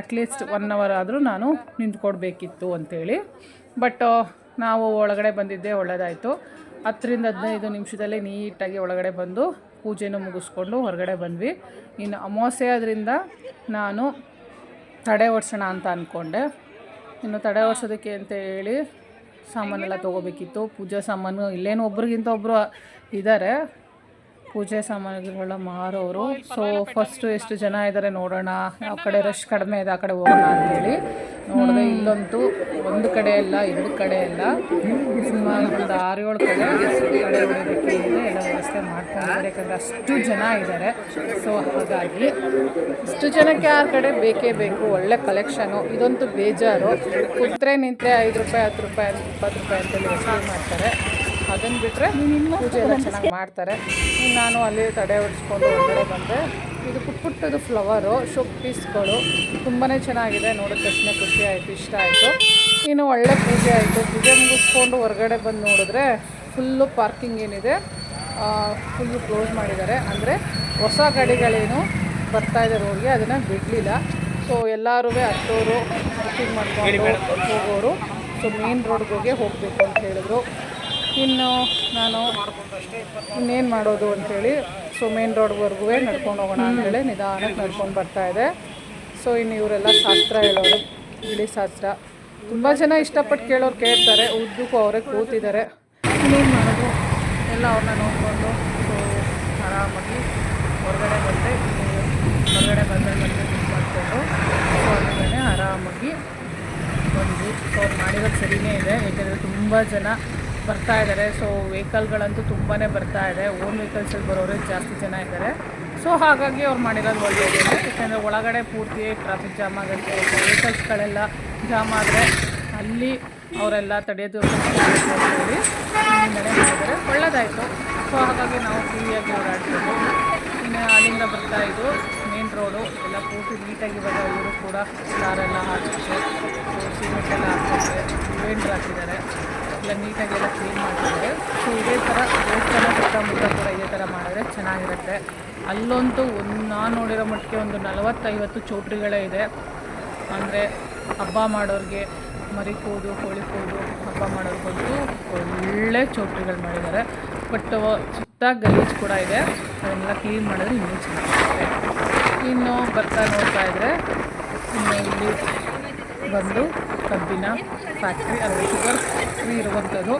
ಅಟ್ಲೀಸ್ಟ್ ಒನ್ ಅವರ್ ಆದರೂ ನಾನು ನಿಂತ್ಕೊಡ್ಬೇಕಿತ್ತು ಅಂಥೇಳಿ ಬಟ್ ನಾವು ಒಳಗಡೆ ಬಂದಿದ್ದೆ ಒಳ್ಳೆಯದಾಯಿತು ಹತ್ತರಿಂದ ಹದಿನೈದು ನಿಮಿಷದಲ್ಲಿ ನೀಟಾಗಿ ಒಳಗಡೆ ಬಂದು ಪೂಜೆನೂ ಮುಗಿಸ್ಕೊಂಡು ಹೊರಗಡೆ ಬಂದ್ವಿ. ಇನ್ನು ಅಮಾವಾಸ್ಯೆ ಆದ್ರಿಂದ ನಾನು ತಡೆ ಓಡಿಸೋಣ ಅಂತ ಅಂದ್ಕೊಂಡೆ ಇನ್ನು ತಡೆ ಓಡಿಸೋದಕ್ಕೆ ಅಂತ ಹೇಳಿ ಸಾಮಾನೆಲ್ಲ ತೊಗೋಬೇಕಿತ್ತು. ಪೂಜಾ ಸಾಮಾನು ಇಲ್ಲೇನು ಒಬ್ರಿಗಿಂತ ಒಬ್ಬರು ಇದ್ದಾರೆ. ಪೂಜೆ ಸಾಮಾನುಗಳ ಮಾರೋರು. ಸೊ ಫಸ್ಟು ಎಷ್ಟು ಜನ ಇದ್ದಾರೆ ನೋಡೋಣ. ಯಾವ ಕಡೆ ರಶ್ ಕಡಿಮೆ ಇದೆ ಆ ಕಡೆ ಹೋಗೋಣ ಅಂತೇಳಿ. ನೋಡಿದ್ರೆ ಇಲ್ಲಂತೂ ಒಂದು ಕಡೆ ಇಲ್ಲ ಎರಡು ಕಡೆ ಇಲ್ಲ ಸುಮಾರು ಒಂದು ಆರು ಏಳು ಕಡೆ ಕಡೆ ಹೋಗೋದಕ್ಕೆ ಎಲ್ಲ ವ್ಯವಸ್ಥೆ ಮಾಡ್ಕೊಂಡಿದ್ದಾರೆ ಯಾಕಂದರೆ ಅಷ್ಟು ಜನ ಇದ್ದಾರೆ. ಸೊ ಹಾಗಾಗಿ ಇಷ್ಟು ಜನಕ್ಕೆ ಆ ಕಡೆ ಬೇಕೇ ಬೇಕು ಒಳ್ಳೆ ಕಲೆಕ್ಷನು ಇದಂತೂ ಬೇಜಾರು. ಕುತ್ರೆ ನಿಂತರೆ ಐದು ರೂಪಾಯಿ ಹತ್ತು ರೂಪಾಯಿ ಇಪ್ಪತ್ತು ರೂಪಾಯಿ ಅಂತೇಳಿ ವಸೂಲಿ ಮಾಡ್ತಾರೆ. ಅದನ್ನು ಬಿಟ್ಟರೆ ಪೂಜೆ ಎಲ್ಲ ಚೆನ್ನಾಗಿ ಮಾಡ್ತಾರೆ. ನಾನು ಅಲ್ಲಿ ತಡೆ ಹೊಡಿಸ್ಕೊಂಡು ಹೊರಗಡೆ ಬಂದೆ. ಇದು ಪುಟ್ಟ ಪುಟ್ಟದು ಫ್ಲವರು ಶೋ ಪೀಸ್ಗಳು. ತುಂಬಾ ಚೆನ್ನಾಗಿದೆ. ನೋಡಿದ ತಕ್ಷಣ ಖುಷಿ ಆಯಿತು, ಇಷ್ಟ ಆಯಿತು. ಇನ್ನು ಒಳ್ಳೆ ಪೂಜೆ ಆಯಿತು. ಪೂಜೆ ಮುಗಿಸ್ಕೊಂಡು ಹೊರಗಡೆ ಬಂದು ನೋಡಿದ್ರೆ ಫುಲ್ಲು ಪಾರ್ಕಿಂಗ್ ಏನಿದೆ. ಫುಲ್ಲು ಕ್ಲೋಸ್ ಮಾಡಿದ್ದಾರೆ. ಅಂದರೆ ಹೊಸ ಗಾಡಿಗಳೇನು ಬರ್ತಾ ಇದೆ ರೋಡ್ಗೆ, ಅದನ್ನು ಬಿಡಲಿಲ್ಲ. ಸೊ ಎಲ್ಲರೂ ಹತ್ತೋರು ಪಾರ್ಕಿಂಗ್ ಮಾಡ್ಕೊಂಡು ಹೋಗೋರು. ಸೊ ಮೇನ್ ರೋಡ್ಗೆ ಹೋಗಿ ಹೋಗಬೇಕು ಅಂತ ಹೇಳಿದ್ರು. ಇನ್ನು ನಾನು ಇನ್ನೇನು ಮಾಡೋದು ಅಂಥೇಳಿ ಸೊ ಮೇನ್ ರೋಡ್ವರೆಗೂ ನಡ್ಕೊಂಡು ಹೋಗೋಣ ಅಂತೇಳಿ ನಿಧಾನಕ್ಕೆ ನಡ್ಕೊಂಡು ಬರ್ತಾ ಇದೆ. ಸೊ ಇನ್ನು ಇವರೆಲ್ಲ ಶಾಸ್ತ್ರ ಹೇಳೋರು, ಬಿಳಿ ಶಾಸ್ತ್ರ. ತುಂಬ ಜನ ಇಷ್ಟಪಟ್ಟು ಕೇಳೋರು ಕೇಳ್ತಾರೆ, ಉದ್ದಕ್ಕೂ ಅವರೇ ಕೂತಿದ್ದಾರೆ. ಇನ್ನೇನು ಮಾಡೋದು? ಎಲ್ಲ ಅವ್ರನ್ನ ನೋಡಿಕೊಂಡು ಸೊ ಆರಾಮಾಗಿ ಹೊರಗಡೆ ಬಂದೆ. ಹೊರಗಡೆ ಬಂದರೆ ಮತ್ತೆ ಮಾಡಿಕೊಂಡು ಸೊ ಆರಾಮಾಗಿ ಬಂದು ಸೊ ಅವ್ರು ಮಾಡಿರೋದು ಸರಿಯೇ ಇದೆ. ಏಕೆಂದರೆ ತುಂಬ ಜನ ಬರ್ತಾ ಇದ್ದಾರೆ. ಸೊ ವೆಹಿಕಲ್ಗಳಂತೂ ತುಂಬಾ ಬರ್ತಾ ಇದೆ. ಓನ್ ವೆಹಿಕಲ್ಸಲ್ಲಿ ಬರೋರೇ ಜಾಸ್ತಿ ಜನ ಇದ್ದಾರೆ. ಸೊ ಹಾಗಾಗಿ ಅವ್ರು ಮಾಡಿರೋದು ಒಳ್ಳೆಯದು ಯಾಕೆಂದರೆ ಒಳಗಡೆ ಪೂರ್ತಿ ಟ್ರಾಫಿಕ್ ಜಾಮ್ ಆಗುತ್ತೆ. ವೆಹಿಕಲ್ಸ್ಗಳೆಲ್ಲ ಜಾಮ್ ಆದರೆ ಅಲ್ಲಿ ಅವರೆಲ್ಲ ತಡೆಯೋದು ಹೇಳಿ ಮಾಡಿದ್ದಾರೆ. ಒಳ್ಳೆಯದಾಯಿತು ಸೊ ಹಾಗಾಗಿ ನಾವು ಫ್ರೀಯಾಗಿ ಓಡಾಡ್ತೀವಿ ಇನ್ನು ಅಲ್ಲಿಂದ ಬರ್ತಾ ಇದ್ದು ಮೇನ್ ರೋಡು ಎಲ್ಲ ಪೂರ್ತಿ ನೀಟಾಗಿ ಇವಾಗ ಇವರು ಕೂಡ ಕಾರೆಲ್ಲ ಹಾಕಿದ್ದಾರೆ ಸಿಮೆಂಟ್ ಎಲ್ಲ ಹಾಕಿದ್ದಾರೆ ಡಿವೈಂಡ್ರ್ ಹಾಕಿದ್ದಾರೆ. ಎಲ್ಲ ನೀಟಾಗಿ ಎಲ್ಲ ಕ್ಲೀನ್ ಮಾಡ್ತಾರೆ ಸೊ ಇದೇ ಥರ ದೇವಸ್ಥಾನ ಸುತ್ತಮುತ್ತ ಕೂಡ ಇದೇ ಥರ ಮಾಡಿದ್ರೆ ಚೆನ್ನಾಗಿರುತ್ತೆ. ಅಲ್ಲಂತೂ ಒಂದು ನಾನು ನೋಡಿರೋ ಮಟ್ಟಿಗೆ ಒಂದು ನಲವತ್ತೈವತ್ತು ಚೌಟ್ರಿಗಳೇ ಇದೆ. ಅಂದರೆ ಹಬ್ಬ ಮಾಡೋರಿಗೆ ಮರಿ ಕೂದು ಕೋಳಿ ಕೂದು ಹಬ್ಬ ಮಾಡೋರ್ಗಂತೂ ಒಳ್ಳೆ ಚೌಟ್ರಿಗಳು ಮಾಡಿದ್ದಾರೆ. ಬಟ್ ಸುತ್ತ ಗಲೀಜು ಕೂಡ ಇದೆ. ಅದನ್ನೆಲ್ಲ ಕ್ಲೀನ್ ಮಾಡಿದ್ರೆ ಇನ್ನೂ ಚೆನ್ನಾಗಿರುತ್ತೆ. ಇನ್ನು ಬರ್ತಾ ನೋಡ್ತಾ ಇದ್ದರೆ ಇನ್ನು ಇಲ್ಲಿ ಬಂದು ಕಬ್ಬಿನ ಫ್ಯಾಕ್ಟ್ರಿ ಅಂದರೆ ಶುಗರ್ ಫ್ಯಾಕ್ಟ್ರಿ ಇರುವಂಥದ್ದು.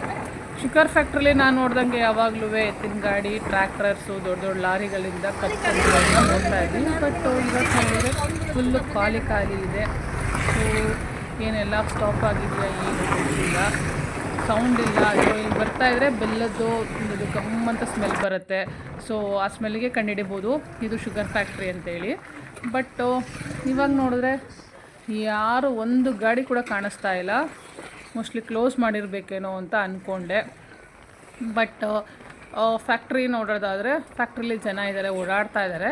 ಶುಗರ್ ಫ್ಯಾಕ್ಟ್ರಿಲಿ ನಾನು ನೋಡ್ದಂಗೆ ಯಾವಾಗಲೂ ಎತ್ತಿನ ಗಾಡಿ ಟ್ರ್ಯಾಕ್ಟರ್ಸು ದೊಡ್ಡ ದೊಡ್ಡ ಲಾರಿಗಳಿಂದ ಕಬ್ಬಿನ ನೋಡ್ತಾ ಇದ್ದೀನಿ. ಬಟ್ ಇವತ್ತು ನೋಡಿದ್ರೆ ಫುಲ್ಲು ಖಾಲಿ ಖಾಲಿ ಇದೆ. ಸೊ ಏನೆಲ್ಲ ಸ್ಟಾಪ್ ಆಗಿದೆಯಾ, ಏನು ಸೌಂಡ್ ಇಲ್ಲ. ಸೊ ಇಲ್ಲಿ ಬರ್ತಾ ಇದ್ದರೆ ಬೆಲ್ಲದ್ದು ಇದು ಗಮ್ಮಂತ ಸ್ಮೆಲ್ ಬರುತ್ತೆ. ಸೊ ಆ ಸ್ಮೆಲ್ಗೆ ಕಂಡುಹಿಡಿಬೋದು ಇದು ಶುಗರ್ ಫ್ಯಾಕ್ಟ್ರಿ ಅಂತೇಳಿ. ಬಟ್ ಇವಾಗ ನೋಡಿದ್ರೆ ಯಾರು ಒಂದು ಗಾಡಿ ಕೂಡ ಕಾಣಿಸ್ತಾ ಇಲ್ಲ. ಮೋಸ್ಟ್ಲಿ ಕ್ಲೋಸ್ ಮಾಡಿರಬೇಕೇನೋ ಅಂತ ಅಂದ್ಕೊಂಡೆ ಬಟ್ ಫ್ಯಾಕ್ಟ್ರಿ ನೋಡೋದಾದರೆ ಫ್ಯಾಕ್ಟ್ರಿಲಿ ಜನ ಇದ್ದಾರೆ ಓಡಾಡ್ತಾ ಇದ್ದಾರೆ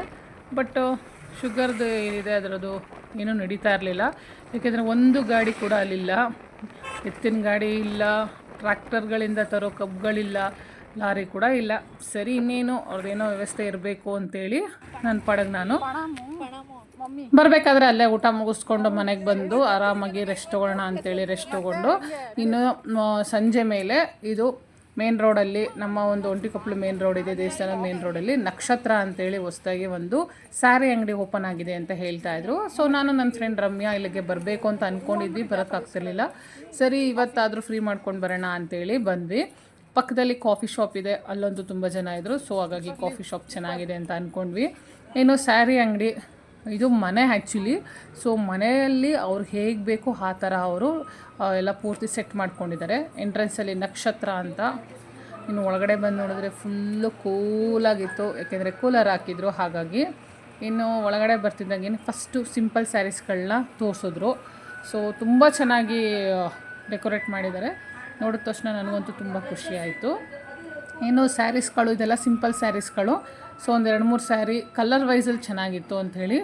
ಬಟ್ ಶುಗರ್ದು ಏನಿದೆ ಅದರದ್ದು ಏನೂ ನಡೀತಾ ಇರಲಿಲ್ಲ. ಏಕೆಂದರೆ ಒಂದು ಗಾಡಿ ಕೂಡ ಅಲ್ಲಿಲ್ಲ. ಎತ್ತಿನ ಗಾಡಿ ಇಲ್ಲ ಟ್ರ್ಯಾಕ್ಟರ್ಗಳಿಂದ ತರೋ ಕಬ್ಗಳಿಲ್ಲ ಲಾರಿ ಕೂಡ ಇಲ್ಲ. ಸರಿ, ಇನ್ನೇನು ಅವ್ರದ್ದೇನೋ ವ್ಯವಸ್ಥೆ ಇರಬೇಕು ಅಂತೇಳಿ ನನ್ನ ಪಡಗ್ ನಾನು. ಬರಬೇಕಾದ್ರೆ ಅಲ್ಲೇ ಊಟ ಮುಗಿಸ್ಕೊಂಡು ಮನೆಗೆ ಬಂದು ಆರಾಮಾಗಿ ರೆಸ್ಟ್ ತೊಗೊಳ್ಳೋಣ ಅಂತೇಳಿ ರೆಸ್ಟ್ ತೊಗೊಂಡು, ಇನ್ನು ಸಂಜೆ ಮೇಲೆ ಇದು ಮೇನ್ ರೋಡಲ್ಲಿ ನಮ್ಮ ಒಂದು ಒಂಟಿಕೊಪ್ಪಲು ಮೇನ್ ರೋಡ್ ಇದೆ, ದೇವಸ್ಥಾನ ಮೇನ್ ರೋಡಲ್ಲಿ ನಕ್ಷತ್ರ ಅಂತೇಳಿ ಹೊಸದಾಗಿ ಒಂದು ಸ್ಯಾರಿ ಅಂಗಡಿ ಓಪನ್ ಆಗಿದೆ ಅಂತ ಹೇಳ್ತಾ ಇದ್ರು. ಸೊ ನಾನು ನನ್ನ ಫ್ರೆಂಡ್ ರಮ್ಯಾ ಇಲ್ಲಿಗೆ ಬರಬೇಕು ಅಂತ ಅಂದ್ಕೊಂಡಿದ್ವಿ ಬರೋಕ್ಕಾಗ್ತಿರ್ಲಿಲ್ಲ ಸರಿ, ಇವತ್ತಾದರೂ ಫ್ರೀ ಮಾಡ್ಕೊಂಡು ಬರೋಣ ಅಂತೇಳಿ ಬಂದ್ವಿ. ಪಕ್ಕದಲ್ಲಿ ಕಾಫಿ ಶಾಪ್ ಇದೆ ಅಲ್ಲಂತೂ ತುಂಬ ಜನ ಇದ್ದರು ಸೊ ಹಾಗಾಗಿ ಕಾಫಿ ಶಾಪ್ ಚೆನ್ನಾಗಿದೆ ಅಂತ ಅಂದ್ಕೊಂಡ್ವಿ ಏನೋ ಸ್ಯಾರಿ ಅಂಗಡಿ, ಇದು ಮನೆ ಆ್ಯಕ್ಚುಲಿ ಸೊ ಮನೆಯಲ್ಲಿ ಅವ್ರು ಹೇಗೆ ಬೇಕು ಆ ಥರ ಅವರು ಎಲ್ಲ ಪೂರ್ತಿ ಸೆಟ್ ಮಾಡ್ಕೊಂಡಿದ್ದಾರೆ. ಎಂಟ್ರೆನ್ಸಲ್ಲಿ ನಕ್ಷತ್ರ ಅಂತ, ಇನ್ನು ಒಳಗಡೆ ಬಂದು ನೋಡಿದ್ರೆ ಫುಲ್ಲು ಕೂಲಾಗಿತ್ತು ಯಾಕೆಂದರೆ ಕೂಲರ್ ಹಾಕಿದ್ರು, ಹಾಗಾಗಿ. ಇನ್ನು ಒಳಗಡೆ ಬರ್ತಿದ್ದಂಗೆ ಫಸ್ಟು ಸಿಂಪಲ್ ಸ್ಯಾರೀಸ್ಗಳನ್ನ ತೋರಿಸಿದ್ರು. ಸೊ ತುಂಬ ಚೆನ್ನಾಗಿ ಡೆಕೋರೇಟ್ ಮಾಡಿದ್ದಾರೆ. ನೋಡಿದ ತಕ್ಷಣ ನನಗಂತೂ ತುಂಬ ಖುಷಿಯಾಯಿತು ಏನು ಸ್ಯಾರೀಸ್ಗಳು, ಇದೆಲ್ಲ ಸಿಂಪಲ್ ಸ್ಯಾರೀಸ್ಗಳು. ಸೊ, ಒಂದು ಎರಡು ಮೂರು ಸ್ಯಾರಿ ಕಲರ್ ವೈಸಲ್ಲಿ ಚೆನ್ನಾಗಿತ್ತು ಅಂಥೇಳಿ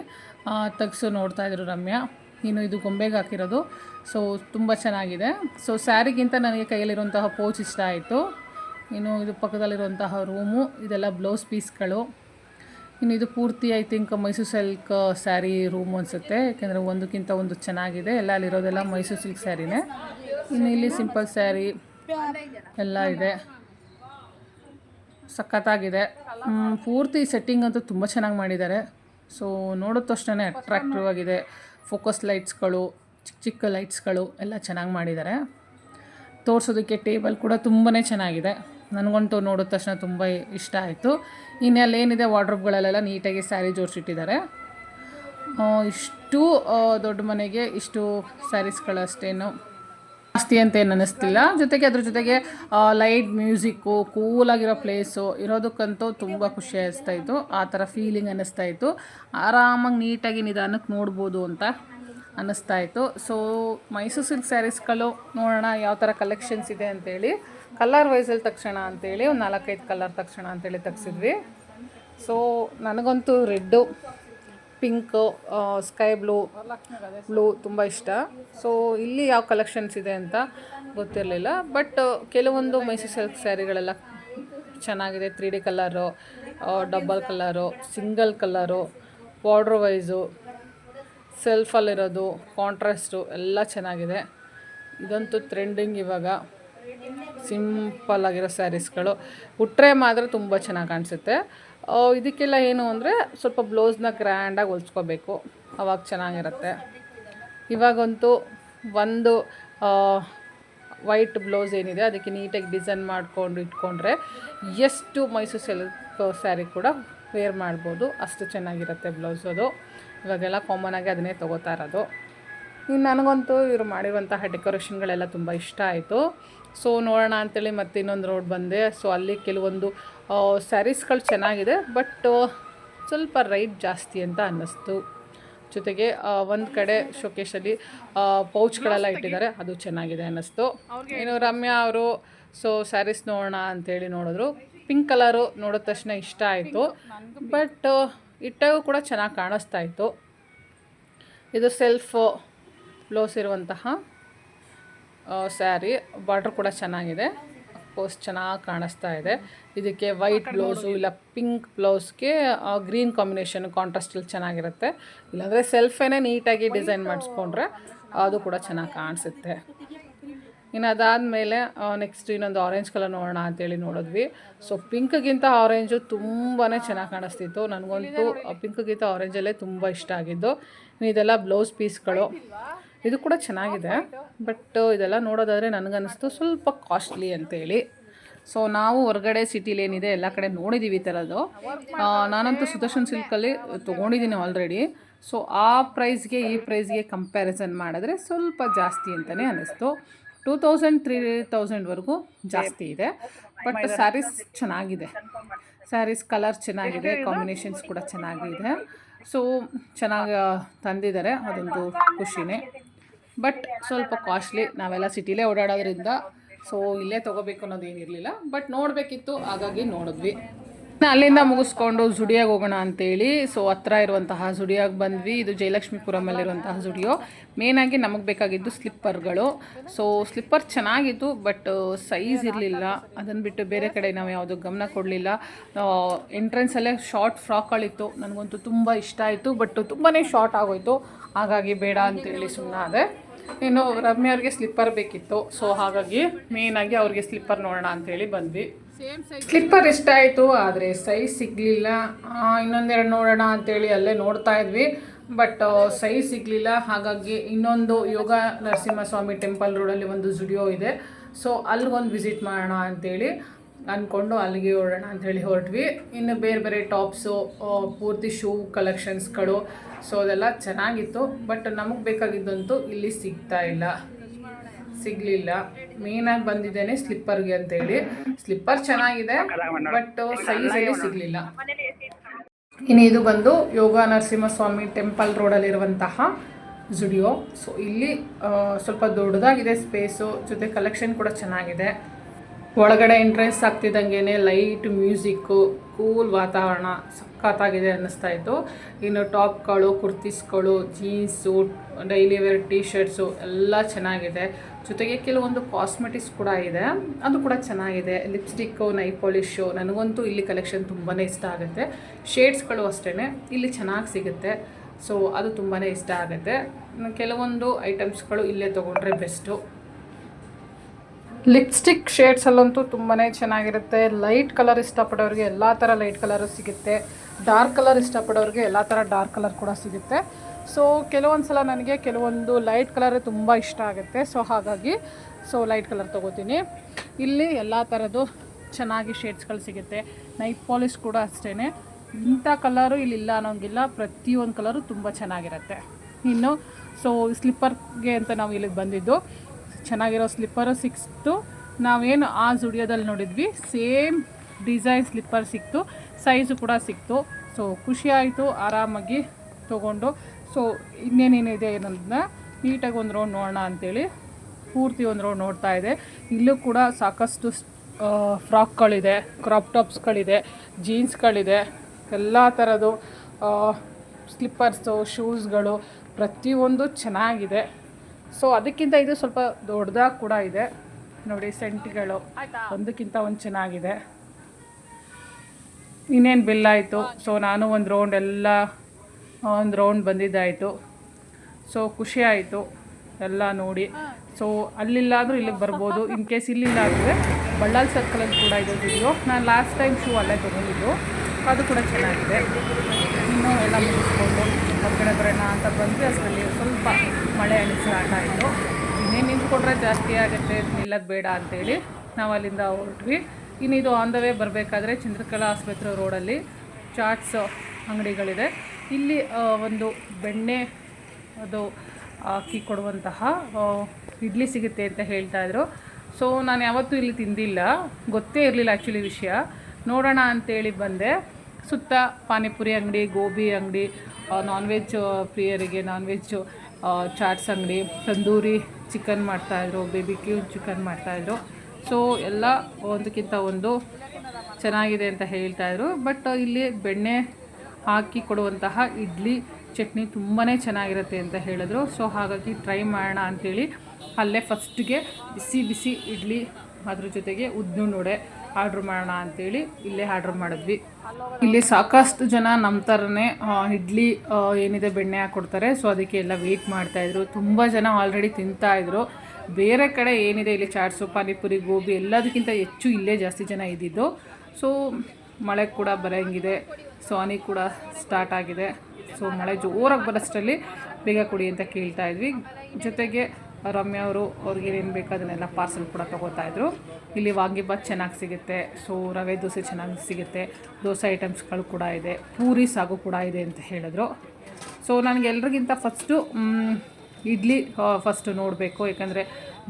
ತೆಗ್ಸು ನೋಡ್ತಾ ಇದ್ರು ರಮ್ಯಾ. ಇನ್ನು ಇದು ಗೊಂಬೆಗೆ ಹಾಕಿರೋದು. ಸೊ, ತುಂಬ ಚೆನ್ನಾಗಿದೆ. ಸೊ, ಸ್ಯಾರಿಗಿಂತ ನನಗೆ ಕೈಯಲ್ಲಿರುವಂತಹ ಪೋಚ್ ಇಷ್ಟ ಆಯಿತು. ಇನ್ನು ಇದು ಪಕ್ಕದಲ್ಲಿರುವಂತಹ ರೂಮು, ಇದೆಲ್ಲ ಬ್ಲೌಸ್ ಪೀಸ್ಗಳು. ಇನ್ನು ಇದು ಪೂರ್ತಿ I think Mysuru silk sari room ಅನಿಸುತ್ತೆ. ಯಾಕೆಂದರೆ ಒಂದಕ್ಕಿಂತ ಒಂದು ಚೆನ್ನಾಗಿದೆ. ಎಲ್ಲ ಅಲ್ಲಿರೋದೆಲ್ಲ ಮೈಸೂರು ಸಿಲ್ಕ್ ಸ್ಯಾರಿನೇ ಇನ್ನು ಇಲ್ಲಿ ಸಿಂಪಲ್ ಸ್ಯಾರಿ ಎಲ್ಲ ಇದೆ. ಸಖತ್ತಾಗಿದೆ. ಪೂರ್ತಿ ಸೆಟ್ಟಿಂಗ್ ಅಂತೂ ತುಂಬ ಚೆನ್ನಾಗಿ ಮಾಡಿದ್ದಾರೆ. ಸೊ ನೋಡೋ ತಕ್ಷಣ ಅಟ್ರಾಕ್ಟಿವ್ ಆಗಿದೆ. ಫೋಕಸ್ ಲೈಟ್ಸ್ಗಳು ಚಿಕ್ಕ ಚಿಕ್ಕ ಲೈಟ್ಸ್ಗಳು ಎಲ್ಲ ಚೆನ್ನಾಗಿ ಮಾಡಿದ್ದಾರೆ. ತೋರಿಸೋದಕ್ಕೆ ಟೇಬಲ್ ಕೂಡ ತುಂಬಾ ಚೆನ್ನಾಗಿದೆ. ನನಗಂತೂ ನೋಡಿದ ತಕ್ಷಣ ತುಂಬ ಇಷ್ಟ ಆಯಿತು. ಇನ್ನು ಅಲ್ಲೇನಿದೆ ವಾರ್ಡ್ರೋಬ್ಗಳಲ್ಲೆಲ್ಲ ನೀಟಾಗಿ ಸ್ಯಾರಿ ಜೋಡಿಸಿಟ್ಟಿದ್ದಾರೆ. ಇಷ್ಟು ದೊಡ್ಡ ಮನೆಗೆ ಇಷ್ಟು ಸ್ಯಾರೀಸ್ಗಳಷ್ಟೇನು ಜಾಸ್ತಿ ಅಂತ ಏನು ಅನ್ನಿಸ್ತಿಲ್ಲ ಜೊತೆಗೆ ಅದ್ರ ಜೊತೆಗೆ ಲೈಟ್ ಮ್ಯೂಸಿಕ್ಕು, ಕೂಲಾಗಿರೋ ಪ್ಲೇಸು ಇರೋದಕ್ಕಂತೂ ತುಂಬ ಖುಷಿ ಅನ್ನಿಸ್ತಾ ಇತ್ತು. ಆ ಥರ ಫೀಲಿಂಗ್ ಅನ್ನಿಸ್ತಾ ಇತ್ತು. ಆರಾಮಾಗಿ ನೀಟಾಗಿ ನಿಧಾನಕ್ಕೆ ನೋಡ್ಬೋದು ಅಂತ ಅನ್ನಿಸ್ತಾ ಇತ್ತು. ಸೊ ಮೈಸೂರು ಸಿಲ್ಕ್ ಸ್ಯಾರೀಸ್ಗಳು ನೋಡೋಣ ಯಾವ ಥರ ಕಲೆಕ್ಷನ್ಸ್ ಇದೆ ಅಂತೇಳಿ. ಕಲರ್ ವೈಸಲ್ಲಿ ತಕ್ಷಣ ಅಂತೇಳಿ, ಒಂದು ನಾಲ್ಕೈದು ಕಲರ್ ತಕ್ಷಣ ಅಂತೇಳಿ ತೆಗ್ಸಿದ್ವಿ. ಸೊ ನನಗಂತೂ red, pink sky blue blue ತುಂಬ ಇಷ್ಟ. ಸೊ ಇಲ್ಲಿ ಯಾವ ಕಲೆಕ್ಷನ್ಸ್ ಇದೆ ಅಂತ ಗೊತ್ತಿರಲಿಲ್ಲ. ಬಟ್ ಕೆಲವೊಂದು ಮೈಸೂರು ಸಿಲ್ಕ್ ಸ್ಯಾರಿಗಳೆಲ್ಲ ಚೆನ್ನಾಗಿದೆ. Three D colour double colour single colour border wise, ಸೆಲ್ಫಲ್ಲಿರೋದು, contrast ಎಲ್ಲ ಚೆನ್ನಾಗಿದೆ. ಇದಂತೂ ಟ್ರೆಂಡಿಂಗ್ ಇವಾಗ. ಸಿಂಪಲ್ ಆಗಿರೋ ಸ್ಯಾರೀಸ್ಗಳು ಉಟ್ರೆ ಮಾತ್ರ ತುಂಬ ಚೆನ್ನಾಗಿ ಕಾಣಿಸುತ್ತೆ. ಇದಕ್ಕೆಲ್ಲ ಏನು ಅಂದರೆ ಸ್ವಲ್ಪ ಬ್ಲೌಸ್ನ ಗ್ರ್ಯಾಂಡಾಗಿ ಹೊಲ್ಸ್ಕೋಬೇಕು. ಅವಾಗ ಚೆನ್ನಾಗಿರುತ್ತೆ. ಇವಾಗಂತೂ ಒಂದು ವೈಟ್ ಬ್ಲೌಸ್ ಏನಿದೆ ಅದಕ್ಕೆ ನೀಟಾಗಿ ಡಿಸೈನ್ ಮಾಡಿಕೊಂಡು ಇಟ್ಕೊಂಡ್ರೆ ಎಷ್ಟು ಮೈಸೂರು ಸಿಲ್ಕ್ ಸ್ಯಾರಿ ಕೂಡ ವೇರ್ ಮಾಡ್ಬೋದು. ಅಷ್ಟು ಚೆನ್ನಾಗಿರುತ್ತೆ ಬ್ಲೌಸ್ ಅದು. ಇವಾಗೆಲ್ಲ ಕಾಮನ್ ಆಗಿ ಅದನ್ನೇ ತೊಗೋತಾ ಇರೋದು. ಇನ್ನು ನನಗಂತೂ ಇವರು ಮಾಡಿರುವಂತಹ ಡೆಕೋರೇಷನ್ಗಳೆಲ್ಲ ತುಂಬ ಇಷ್ಟ ಆಯಿತು. ಸೊ ನೋಡೋಣ ಅಂತೇಳಿ ಮತ್ತೆ ಇನ್ನೊಂದು ರೋಡ್ ಬಂದೆ. ಸೊ ಅಲ್ಲಿ ಕೆಲವೊಂದು ಸ್ಯಾರೀಸ್ಗಳು ಚೆನ್ನಾಗಿದೆ ಬಟ್ ಸ್ವಲ್ಪ ರೈಟ್ ಜಾಸ್ತಿ ಅಂತ ಅನ್ನಿಸ್ತು. ಜೊತೆಗೆ ಒಂದು ಕಡೆ ಶೋಕೇಶಲ್ಲಿ ಪೌಚ್ಗಳೆಲ್ಲ ಇಟ್ಟಿದ್ದಾರೆ ಅದು ಚೆನ್ನಾಗಿದೆ ಅನ್ನಿಸ್ತು. ಇನ್ನು ರಮ್ಯಾ ಅವರು ಸೊ ಸ್ಯಾರೀಸ್ ನೋಡೋಣ ಅಂತೇಳಿ ನೋಡಿದ್ರು. ಪಿಂಕ್ ಕಲರು ನೋಡಿದ ತಕ್ಷಣ ಇಷ್ಟ ಆಯಿತು. ಬಟ್ ಇಟ್ಟಾಗೂ ಕೂಡ ಚೆನ್ನಾಗಿ ಕಾಣಿಸ್ತಾ ಇತ್ತು. ಇದು ಸೆಲ್ಫ್ ಬ್ಲೌಸ್ ಇರುವಂತಹ ಸ್ಯಾರಿ ಬಾರ್ಡ್ರ್ ಕೂಡ ಚೆನ್ನಾಗಿದೆ. ಅಫ್ಕೋರ್ಸ್ ಚೆನ್ನಾಗಿ ಕಾಣಿಸ್ತಾ ಇದೆ. ಇದಕ್ಕೆ ವೈಟ್ ಬ್ಲೌಸು ಇಲ್ಲ ಪಿಂಕ್ ಬ್ಲೌಸ್ಗೆ ಗ್ರೀನ್ ಕಾಂಬಿನೇಷನ್ ಕಾಂಟ್ರಾಸ್ಟಲ್ಲಿ ಚೆನ್ನಾಗಿರುತ್ತೆ. ಇಲ್ಲಾಂದರೆ ಸೆಲ್ಫೇನೆ ನೀಟಾಗಿ ಡಿಸೈನ್ ಮಾಡಿಸ್ಕೊಂಡ್ರೆ ಅದು ಕೂಡ ಚೆನ್ನಾಗಿ ಕಾಣಿಸುತ್ತೆ. ಇನ್ನು ಅದಾದಮೇಲೆ ನೆಕ್ಸ್ಟ್ ಇನ್ನೊಂದು ಆರೆಂಜ್ ಕಲರ್ ನೋಡೋಣ ಅಂತೇಳಿ ನೋಡಿದ್ವಿ. ಸೊ ಪಿಂಕ್ಗಿಂತ ಆರೆಂಜು ತುಂಬಾ ಚೆನ್ನಾಗಿ ಕಾಣಿಸ್ತಿತ್ತು. ನನಗಂತೂ ಪಿಂಕ್ಗಿಂತ ಆರೆಂಜಲ್ಲೇ ತುಂಬ ಇಷ್ಟ ಆಗಿದ್ದು. ಇನ್ನು ಇದೆಲ್ಲ ಬ್ಲೌಸ್ ಪೀಸ್ಗಳು ಇದು ಕೂಡ ಚೆನ್ನಾಗಿದೆ. ಬಟ್ ಇದೆಲ್ಲ ನೋಡೋದಾದರೆ ನನಗನ್ನಿಸ್ತು ಸ್ವಲ್ಪ ಕಾಸ್ಟ್ಲಿ ಅಂತೇಳಿ. ಸೊ ನಾವು ಹೊರಗಡೆ ಸಿಟಿಲಿ ಏನಿದೆ, ಎಲ್ಲ ಕಡೆ ನೋಡಿದ್ದೀವಿ ಈ ಥರದ್ದು. ನಾನಂತೂ ಸುದರ್ಶನ್ ಸಿಲ್ಕಲ್ಲಿ ತೊಗೊಂಡಿದ್ದೀನಿ ಆಲ್ರೆಡಿ ಸೊ ಆ ಪ್ರೈಸ್ಗೆ ಈ ಪ್ರೈಸ್ಗೆ ಕಂಪ್ಯಾರಿಸನ್ ಮಾಡಿದ್ರೆ ಸ್ವಲ್ಪ ಜಾಸ್ತಿ ಅಂತಲೇ ಅನ್ನಿಸ್ತು. ಟೂ ತೌಸಂಡ್ ತ್ರೀ ತೌಸಂಡ್ವರೆಗೂ ಜಾಸ್ತಿ ಇದೆ. ಬಟ್ ಸ್ಯಾರೀಸ್ ಚೆನ್ನಾಗಿದೆ. ಸ್ಯಾರೀಸ್ ಕಲರ್ ಚೆನ್ನಾಗಿದೆ ಕಾಂಬಿನೇಷನ್ಸ್ ಕೂಡ ಚೆನ್ನಾಗಿದೆ. ಸೊ ಚೆನ್ನಾಗಿ ತಂದಿದ್ದಾರೆ. ಅದೊಂದು ಖುಷಿನೇ. ಬಟ್ ಸ್ವಲ್ಪ ಕಾಸ್ಟ್ಲಿ ನಾವೆಲ್ಲ ಸಿಟಿಲೇ ಓಡಾಡೋದ್ರಿಂದ ಸೊ ಇಲ್ಲೇ ತೊಗೋಬೇಕು ಅನ್ನೋದೇನಿರಲಿಲ್ಲ ಬಟ್ ನೋಡಬೇಕಿತ್ತು, ಹಾಗಾಗಿ ನೋಡಿದ್ವಿ. ಅಲ್ಲಿಂದ ಮುಗಿಸ್ಕೊಂಡು ಜುಡಿಯಾಗಿ ಹೋಗೋಣ ಅಂತೇಳಿ ಸೊ ಹತ್ರ ಇರುವಂತಹ ಜುಡಿಯಾಗಿ ಬಂದ್ವಿ. ಇದು ಜಯಲಕ್ಷ್ಮೀಪುರಮಲ್ಲಿರುವಂತಹ ಜುಡಿಯೋ. ಮೇನಾಗಿ ನಮಗೆ ಬೇಕಾಗಿದ್ದು ಸ್ಲಿಪ್ಪರ್ಗಳು. ಸೊ ಸ್ಲಿಪ್ಪರ್ ಚೆನ್ನಾಗಿತ್ತು ಬಟ್ ಸೈಜ್ ಇರಲಿಲ್ಲ. ಅದನ್ನು ಬಿಟ್ಟು ಬೇರೆ ಕಡೆ ನಾವು ಯಾವುದು ಗಮನ ಕೊಡಲಿಲ್ಲ. ಎಂಟ್ರೆನ್ಸಲ್ಲೇ ಶಾರ್ಟ್ ಫ್ರಾಕ್ಗಳಿತ್ತು. ನನಗಂತೂ ತುಂಬ ಇಷ್ಟ ಆಯಿತು ಬಟ್ ತುಂಬಾ ಶಾರ್ಟ್ ಆಗೋಯ್ತು. ಹಾಗಾಗಿ ಬೇಡ ಅಂತೇಳಿ ಸುಮ್ಮನಾದೆ ಇನ್ನು ರಮ್ಯ ಅವ್ರಿಗೆ ಸ್ಲಿಪ್ಪರ್ ಬೇಕಿತ್ತು. ಸೊ ಹಾಗಾಗಿ ಮೇಯ್ನಾಗಿ ಅವ್ರಿಗೆ ಸ್ಲಿಪ್ಪರ್ ನೋಡೋಣ ಅಂತೇಳಿ ಬಂದ್ವಿ. ಸ್ಲಿಪ್ಪರ್ ಇಷ್ಟ ಆಯಿತು ಆದರೆ ಸೈಜ್ ಸಿಗಲಿಲ್ಲ. ಇನ್ನೊಂದೆರಡು ನೋಡೋಣ ಅಂತೇಳಿ ಅಲ್ಲೇ ನೋಡ್ತಾ ಇದ್ವಿ. ಬಟ್ ಸೈಜ್ ಸಿಗಲಿಲ್ಲ. ಹಾಗಾಗಿ ಇನ್ನೊಂದು ಯೋಗ ನರಸಿಂಹಸ್ವಾಮಿ ಟೆಂಪಲ್ ರೋಡಲ್ಲಿ ಒಂದು ಜುಡಿಯೋ ಇದೆ. ಸೊ ಅಲ್ಲಿಗೊಂದು ವಿಸಿಟ್ ಮಾಡೋಣ ಅಂತೇಳಿ. ಅಂದ್ಕೊಂಡು ಅಲ್ಲಿಗೆ ಹೊರಡೋಣ ಅಂಥೇಳಿ ಹೊರಟ್ವಿ. ಇನ್ನು ಬೇರೆ ಬೇರೆ ಟಾಪ್ಸು ಪೂರ್ತಿ ಶೂ ಕಲೆಕ್ಷನ್ಸ್ಗಳು ಸೊ ಅದೆಲ್ಲ ಚೆನ್ನಾಗಿತ್ತು. ಬಟ್ ನಮಗೆ ಬೇಕಾಗಿದ್ದಂತೂ ಇಲ್ಲಿ ಸಿಗ್ತಾ ಇಲ್ಲ. ಸಿಗಲಿಲ್ಲ. ಮೇನಾಗಿ ಬಂದಿದ್ದೇನೆ ಸ್ಲಿಪ್ಪರ್ಗೆ ಅಂತೇಳಿ ಸ್ಲಿಪ್ಪರ್ ಚೆನ್ನಾಗಿದೆ, ಬಟ್ ಸೈಜಲ್ಲಿ ಸಿಗಲಿಲ್ಲ. ಇನ್ನು ಇದು ಬಂದು ಯೋಗ ನರಸಿಂಹಸ್ವಾಮಿ ಟೆಂಪಲ್ ರೋಡಲ್ಲಿರುವಂತಹ ಜುಡಿಯೋ. ಸೊ ಇಲ್ಲಿ ಸ್ವಲ್ಪ ದೊಡ್ಡದಾಗಿದೆ ಸ್ಪೇಸು, ಜೊತೆ ಕಲೆಕ್ಷನ್ ಕೂಡ ಚೆನ್ನಾಗಿದೆ. ಒಳಗಡೆ ಎಂಟ್ರೆನ್ಸ್ ಆಗ್ತಿದ್ದಂಗೆ ಲೈಟ್ ಮ್ಯೂಸಿಕ್ಕು ಕೂಲ್ ವಾತಾವರಣ ಸಖತ್ತಾಗಿದೆ ಅನ್ನಿಸ್ತಾ ಇತ್ತು. ಇನ್ನು ಟಾಪ್ಗಳು ಕುರ್ತೀಸ್ಗಳು jeans daily wear T shirts ಎಲ್ಲ ಚೆನ್ನಾಗಿದೆ. ಜೊತೆಗೆ ಕೆಲವೊಂದು ಕಾಸ್ಮೆಟಿಕ್ಸ್ ಕೂಡ ಇದೆ. ಅದು ಕೂಡ ಚೆನ್ನಾಗಿದೆ. ಲಿಪ್ಸ್ಟಿಕ್ಕು ನೈ ಪಾಲಿಶು ನನಗಂತೂ ಇಲ್ಲಿ ಕಲೆಕ್ಷನ್ ತುಂಬಾ ಇಷ್ಟ ಆಗುತ್ತೆ. ಶೇಡ್ಸ್ಗಳು ಅಷ್ಟೇ ಇಲ್ಲಿ ಚೆನ್ನಾಗಿ ಸಿಗುತ್ತೆ. ಸೊ ಅದು ತುಂಬಾ ಇಷ್ಟ ಆಗುತ್ತೆ. ಕೆಲವೊಂದು ಐಟಮ್ಸ್ಗಳು ಇಲ್ಲೇ ತೊಗೊಂಡ್ರೆ ಬೆಸ್ಟು ಲಿಪ್ಸ್ಟಿಕ್ ಶೇಡ್ಸಲ್ಲಂತೂ ತುಂಬಾ ಚೆನ್ನಾಗಿರುತ್ತೆ. ಲೈಟ್ ಕಲರ್ ಇಷ್ಟಪಡೋರಿಗೆ ಎಲ್ಲ ಥರ ಲೈಟ್ ಕಲರು ಸಿಗುತ್ತೆ. ಡಾರ್ಕ್ ಕಲರ್ ಇಷ್ಟಪಡೋರಿಗೆ ಎಲ್ಲ ಥರ ಡಾರ್ಕ್ ಕಲರ್ ಕೂಡ ಸಿಗುತ್ತೆ. ಸೊ ಕೆಲವೊಂದು ಸಲ ನನಗೆ ಕೆಲವೊಂದು ಲೈಟ್ ಕಲರ್ ತುಂಬ ಇಷ್ಟ ಆಗುತ್ತೆ. ಸೊ ಹಾಗಾಗಿ ಸೊ ಲೈಟ್ ಕಲರ್ ತೊಗೋತೀನಿ. ಇಲ್ಲಿ ಎಲ್ಲ ಥರದ್ದು ಚೆನ್ನಾಗಿ ಶೇಡ್ಸ್ಗಳು ಸಿಗುತ್ತೆ. ನೈಟ್ ಪಾಲಿಶ್ ಕೂಡ ಅಷ್ಟೇ ಇಂಥ ಕಲರು ಇಲ್ಲಿ ಇಲ್ಲ ಅನ್ನೋಂಗಿಲ್ಲ. ಪ್ರತಿಯೊಂದು ಕಲರು ತುಂಬ ಚೆನ್ನಾಗಿರುತ್ತೆ. ಇನ್ನು ಸೊ ಸ್ಲಿಪ್ಪರ್ಗೆ ಅಂತ ನಾವು ಇಲ್ಲಿಗೆ ಬಂದಿದ್ದು. ಚೆನ್ನಾಗಿರೋ ಸ್ಲಿಪ್ಪರು ಸಿಕ್ತು. ನಾವೇನು ಆ ಜುಡಿಯೋದಲ್ಲಿ ನೋಡಿದ್ವಿ. ಸೇಮ್ ಡಿಸೈನ್ ಸ್ಲಿಪ್ಪರ್ ಸಿಕ್ತು. ಸೈಜು ಕೂಡ ಸಿಕ್ತು. ಸೊ, ಖುಷಿ ಆಯಿತು. ಆರಾಮಾಗಿ ತೊಗೊಂಡು. ಸೊ, ಇನ್ನೇನೇನಿದೆ ಅನ್ನೋದನ್ನ ನೀಟಾಗಿ ಒಂದು ರೌಂಡ್ ನೋಡೋಣ ಅಂತೇಳಿ ಪೂರ್ತಿ ಒಂದು ರೌಂಡ್ ನೋಡ್ತಾ ಇದೆ. ಇಲ್ಲೂ ಕೂಡ ಸಾಕಷ್ಟು ಫ್ರಾಕ್ಗಳಿದೆ ಕ್ರಾಪ್ ಟಾಪ್ಸ್ಗಳಿದೆ ಜೀನ್ಸ್ಗಳಿದೆ ಎಲ್ಲ ಥರದ್ದು ಸ್ಲಿಪ್ಪರ್ಸು ಶೂಸ್ಗಳು ಪ್ರತಿಯೊಂದು ಚೆನ್ನಾಗಿದೆ. ಸೊ ಅದಕ್ಕಿಂತ ಇದು ಸ್ವಲ್ಪ ದೊಡ್ಡದಾಗಿ ಕೂಡ ಇದೆ. ನೋಡಿ ಸೆಂಟ್ಗಳು. ಒಂದಕ್ಕಿಂತ ಒಂದು ಚೆನ್ನಾಗಿದೆ. ಇನ್ನೇನು ಬಿಲ್ ಆಯಿತು? ಸೊ ನಾನು ಒಂದು ರೌಂಡ್ ಎಲ್ಲ ಒಂದು ರೌಂಡ್ ಬಂದಿದ್ದಾಯಿತು. ಸೊ ಖುಷಿ ಆಯಿತು. ಎಲ್ಲ ನೋಡಿ. ಸೊ ಅಲ್ಲಿಲ್ಲಾದರೂ ಇಲ್ಲಿಗೆ ಬರ್ಬೋದು. ಇನ್ ಕೇಸ್ ಇಲ್ಲಿಲ್ಲ ಆದರೆ ಬಳ್ಳಾಲ್ ಸರ್ಕಲಲ್ಲಿ ಕೂಡ ಇದೆ ವಿಡಿಯೋ ನಾನು ಲಾಸ್ಟ್ ಟೈಮ್ ಶೂ ಅಲ್ಲೇ ತೊಗೊಂಡಿದ್ದು. ಅದು ಕೂಡ ಚೆನ್ನಾಗಿದೆ. ಇನ್ನೂ ಎಲ್ಲ ಮುಗಿಸ್ಕೊಂಡು. ಹೊರಗಡೆ ಬರೋಣ ಅಂತ ಬಂದರೆ ಅದರಲ್ಲಿ ಸ್ವಲ್ಪ ಮಳೆ ಅಲ್ಲಿ ಸ್ಟಾರ್ಟ್ ಆಯಿತು. ಇನ್ನೇನು ನಿಂತ್ಕೊಂಡ್ರೆ ಜಾಸ್ತಿ ಆಗುತ್ತೆ, ನಿಲ್ಲೋದು ಬೇಡ ಅಂತೇಳಿ ನಾವು ಅಲ್ಲಿಂದ ಹೊರಟ್ವಿ. ಇನ್ನು ಇದು ಆನ್ ದ ವೇ ಬರಬೇಕಾದ್ರೆ ಚಂದ್ರಕಲಾ ಆಸ್ಪತ್ರೆ ರೋಡಲ್ಲಿ ಚಾಟ್ಸ್ ಅಂಗಡಿಗಳಿದೆ. ಇಲ್ಲಿ ಒಂದು ಬೆಣ್ಣೆ, ಅದು ಹಾಕಿ ಕೊಡುವಂತಹ ಇಡ್ಲಿ ಸಿಗುತ್ತೆ ಅಂತ ಹೇಳ್ತಾ ಇದ್ರು. ಸೊ ನಾನು ಯಾವತ್ತೂ ಇಲ್ಲಿ ತಿಂದಿಲ್ಲ. ಗೊತ್ತೇ ಇರಲಿಲ್ಲ ಆ್ಯಕ್ಚುಲಿ ವಿಷಯ. ನೋಡೋಣ ಅಂತೇಳಿ ಬಂದೆ. ಸುತ್ತ ಪಾನಿಪುರಿ ಅಂಗಡಿ, ಗೋಬಿ ಅಂಗಡಿ ನಾನ್ ವೆಜ್ ಪ್ರಿಯರಿಗೆ ನಾನ್ ವೆಜ್ ಚಾಟ್ಸ್ ಅಂಗಡಿ, ತಂದೂರಿ ಚಿಕನ್ ಮಾಡ್ತಾಯಿದ್ರು ಬೇಬಿ ಕ್ಯೂ ಚಿಕನ್ ಮಾಡ್ತಾಯಿದ್ರು ಸೊ ಎಲ್ಲ ಒಂದಕ್ಕಿಂತ ಒಂದು ಚೆನ್ನಾಗಿದೆ ಅಂತ ಹೇಳ್ತಾಯಿದ್ರು ಬಟ್ ಇಲ್ಲಿ ಬೆಣ್ಣೆ ಹಾಕಿ ಕೊಡುವಂತಹ ಇಡ್ಲಿ ಚಟ್ನಿ ತುಂಬಾ ಚೆನ್ನಾಗಿರುತ್ತೆ ಅಂತ ಹೇಳಿದ್ರು. ಸೊ ಹಾಗಾಗಿ ಟ್ರೈ ಮಾಡೋಣ ಅಂಥೇಳಿ ಅಲ್ಲೇ ಫಸ್ಟ್ಗೆ ಬಿಸಿ ಬಿಸಿ ಇಡ್ಲಿ ಅದ್ರ ಜೊತೆಗೆ ಉದ್ದು ವಡೆ ಆರ್ಡ್ರ್ ಮಾಡೋಣ ಅಂತೇಳಿ ಇಲ್ಲೇ ಆರ್ಡ್ರ್ ಮಾಡಿದ್ವಿ. ಇಲ್ಲಿ ಸಾಕಷ್ಟು ಜನ ನಮ್ಮ ಥರನೇ ಇಡ್ಲಿ ಏನಿದೆ ಬೆಣ್ಣೆ ಹಾಕ್ಕೊಡ್ತಾರೆ ಸೊ ಅದಕ್ಕೆ ಎಲ್ಲ ವೆಯ್ಟ್ ಮಾಡ್ತಾಯಿದ್ರು ತುಂಬ ಜನ ಆಲ್ರೆಡಿ ತಿಂತಾಯಿದ್ರು ಬೇರೆ ಕಡೆ ಏನಿದೆ ಇಲ್ಲಿ ಚಾಟ್ಸು, ಪಾನಿಪುರಿ, ಗೋಬಿ ಎಲ್ಲದಕ್ಕಿಂತ ಹೆಚ್ಚು ಇಲ್ಲೇ ಜಾಸ್ತಿ ಜನ ಇದ್ದಿದ್ದು. ಸೊ ಮಳೆ ಕೂಡ ಬರೋಂಗಿದೆ. ಸೊ ಕೂಡ ಸ್ಟಾರ್ಟ್ ಆಗಿದೆ. ಸೊ ಮಳೆ ಜೋರಾಗಿ ಬರೋಷ್ಟರಲ್ಲಿ ಬೇಗ ಕೊಡಿ ಅಂತ ಕೇಳ್ತಾ ಇದ್ವಿ. ಜೊತೆಗೆ ರಮ್ಯಾ ಅವರು ಅವ್ರಿಗೆ ಏನೇನು ಬೇಕೋ ಅದನ್ನೆಲ್ಲ ಪಾರ್ಸಲ್ ಕೂಡ ತೊಗೋತಾ ಇದ್ರು. ಇಲ್ಲಿ ವಾಂಗಿಬಾತ್ ಚೆನ್ನಾಗಿ ಸಿಗುತ್ತೆ. ಸೊ ರವೆ ದೋಸೆ ಚೆನ್ನಾಗಿ ಸಿಗುತ್ತೆ. ದೋಸೆ ಐಟಮ್ಸ್ಗಳು ಕೂಡ ಇದೆ. ಪೂರಿ ಸಾಗು ಕೂಡ ಇದೆ ಅಂತ ಹೇಳಿದ್ರು. ಸೊ ನನಗೆ ಎಲ್ರಿಗಿಂತ ಫಸ್ಟು ಇಡ್ಲಿ ಫಸ್ಟು ನೋಡಬೇಕು. ಯಾಕಂದರೆ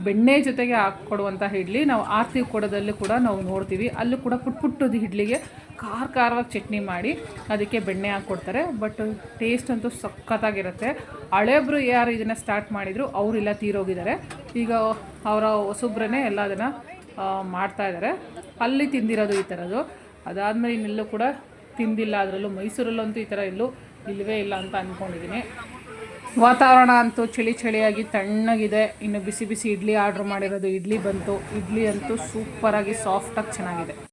ಬೆಣ್ಣೆ ಜೊತೆಗೆ ಹಾಕ್ಕೊಡುವಂಥ ಇಡ್ಲಿ ನಾವು ಆರತಿ ಕೊಡೋದಲ್ಲೂ ಕೂಡ ನಾವು ನೋಡ್ತೀವಿ. ಅಲ್ಲೂ ಕೂಡ ಪುಟ್ ಪುಟ್ಟದ ಇಡ್ಲಿಗೆ ಖಾರ ಖಾರವಾಗಿ ಚಟ್ನಿ ಮಾಡಿ ಅದಕ್ಕೆ ಬೆಣ್ಣೆ ಹಾಕ್ಕೊಡ್ತಾರೆ. ಬಟ್ ಟೇಸ್ಟ್ ಅಂತೂ ಸಖತ್ತಾಗಿರುತ್ತೆ. ಹಳೆಯೊಬ್ಬರು ಯಾರು ಇದನ್ನು ಸ್ಟಾರ್ಟ್ ಮಾಡಿದರು ಅವರೆಲ್ಲ ತೀರೋಗಿದ್ದಾರೆ. ಈಗ ಅವರ ಹೊಸೊಬ್ಬರೇ ಎಲ್ಲ ಅದನ್ನು ಮಾಡ್ತಾ ಇದ್ದಾರೆ. ಅಲ್ಲಿ ತಿಂದಿರೋದು ಈ ಥರದ್ದು ಅದಾದಮೇಲೆ ಇನ್ನೆಲ್ಲೂ ಕೂಡ ತಿಂದಿಲ್ಲ. ಅದರಲ್ಲೂ ಮೈಸೂರಲ್ಲಂತೂ ಈ ಥರ ಎಲ್ಲೂ ಇಲ್ಲವೇ ಇಲ್ಲ ಅಂತ ಅಂದ್ಕೊಂಡಿದ್ದೀನಿ ವಾತಾವರಣ ಅಂತೂ ಚಳಿ ಚಳಿಯಾಗಿ ತಣ್ಣಗಿದೆ. ಇನ್ನು ಬಿಸಿ ಬಿಸಿ ಇಡ್ಲಿ ಆರ್ಡ್ರ್ ಮಾಡಿರೋದು ಇಡ್ಲಿ ಬಂತು. ಇಡ್ಲಿ ಅಂತೂ ಸೂಪರಾಗಿ ಸಾಫ್ಟಾಗಿ ಚೆನ್ನಾಗಿದೆ.